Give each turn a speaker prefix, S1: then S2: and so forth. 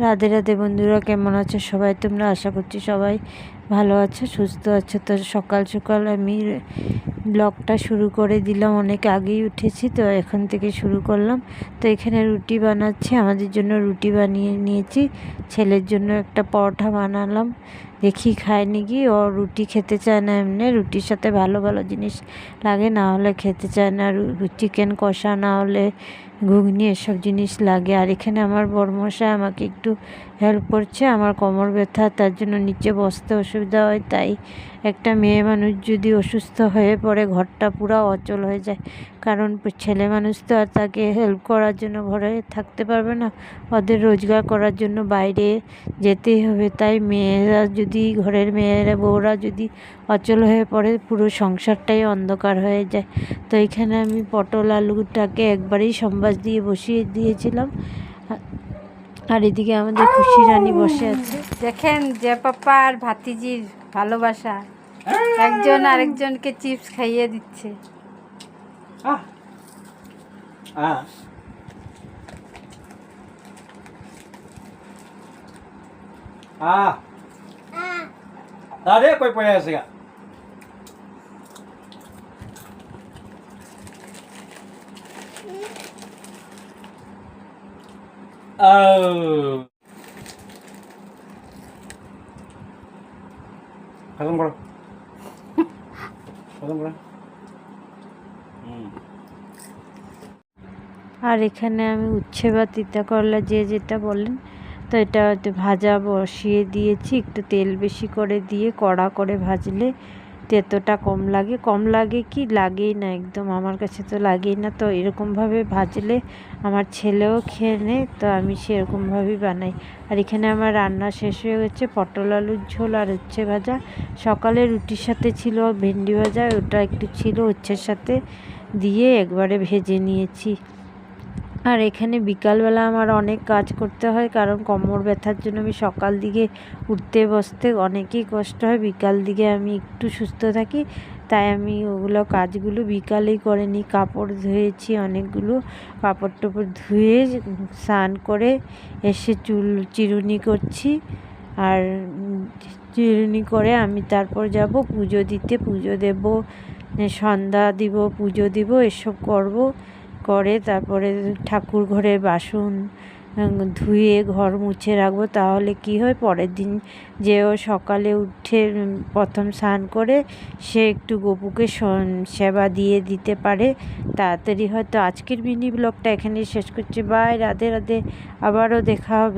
S1: রাধে রাধে বন্ধুরা, কেমন আছো সবাই? তোমরা আশা করছি সবাই ভালো আছো, সুস্থ আছো। তো সকাল সকাল আমি ব্লগটা শুরু করে দিলাম, অনেক আগেই উঠেছি, তো এখন থেকে শুরু করলাম। তো এখানে রুটি বানাচ্ছি, আমাদের জন্য রুটি বানিয়ে নিয়েছি। ছেলের জন্য একটা পরোটা বানালাম, দেখি খায়নি কি, ও রুটি খেতে চায় না এমনি, রুটির সাথে ভালো ভালো জিনিস লাগে, না হলে খেতে চায় না। চিকেন কষা, না হলে ঘুগনি, এসব জিনিস লাগে। আর এখানে আমার বড়মশাই আমাকে একটু হেল্প করছে। আমার কোমর ব্যথা, তার জন্য নিচে বসতে অসুবিধা হয়। তাই একটা মেয়ে মানুষ যদি অসুস্থ হয়ে পড়ে, ঘরটা পুরো অচল হয়ে যায়। কারণ ছেলে মানুষ তো আর তাকে হেল্প করার জন্য ঘরে থাকতে পারবে না। ওদের রোজগার করার জন্য বাইরে যেতেই হবে। তাই মেয়েরা যদি, ঘরের মেয়েরা, বউরা যদি অচল হয়ে পড়ে পুরো সংসারটাই অন্ধকার হয়ে যায় তো এখানে আমি পটল আলুটাকে একবারেই সম্বাস দিয়ে বসিয়ে দিয়েছিলাম আর এদিকে আমাদের খুশি রানী বসে আছে
S2: দেখেন যে পাপা আর ভাতিজির ভালোবাসা একজন আরেকজনকে চিপস খাইয়ে দিচ্ছে
S3: Ah. Ah. Ah. Tadi kau Oh. Hmm.
S1: আর এখানে আমি উচ্ছে বা তিতা করলা যে যেটা বলেন তো এটা হয়তো ভাজা বসিয়ে দিয়েছি একটু তেল বেশি করে দিয়ে কড়া করে ভাজলে তেতোটা কম লাগে। কম লাগে কি? লাগেই না একদম। আমার কাছে তো লাগেই না। তো এরকমভাবে ভাজলে আমার ছেলেও খেয়ে নেয়, তো আমি সেরকমভাবেই বানাই। আর এখানে আমার রান্না শেষ হয়ে গেছে। পটল আলুর ঝোল আর উচ্ছে ভাজা। সকালে রুটির সাথে ছিল ভেন্ডি ভাজা। ওটা একটু ছিল উচ্ছের সাথে দিয়ে একবারে ভেজে নিয়েছি। আর এখানে বিকালবেলা আমার অনেক কাজ করতে হয়, কারণ কোমর ব্যথার জন্য আমি সকাল দিকে উঠতে বসতে অনেকই কষ্ট হয়। বিকাল দিকে আমি একটু সুস্থ থাকি, তাই আমি ওগুলো কাজগুলো বিকালেই করে নিই। কাপড় ধুয়েছি অনেকগুলো, কাপড় টাপড় ধুয়ে স্নান করে এসে চুল চিরুনি করছি। আর চিরুনি করে আমি তারপর যাব পুজো দিতে, পুজো দেব, সন্ধ্যা দিব, পুজো দিব, এসব করব। করে, তারপরে ঠাকুর ঘরে বাসন ধুয়ে ঘর মুছে রাখব, তাহলে কি হয়? পরের দিন যে ও সকালে উঠে প্রথম স্নান করে, সে একটু গপুকে সেবা দিয়ে দিতে পারে। তাড়াতাড়ি হয়তো আজকের মিনি ব্লগটা এখানে শেষ করছে। বাই, রাধে রাধে। আবারও দেখা হবে।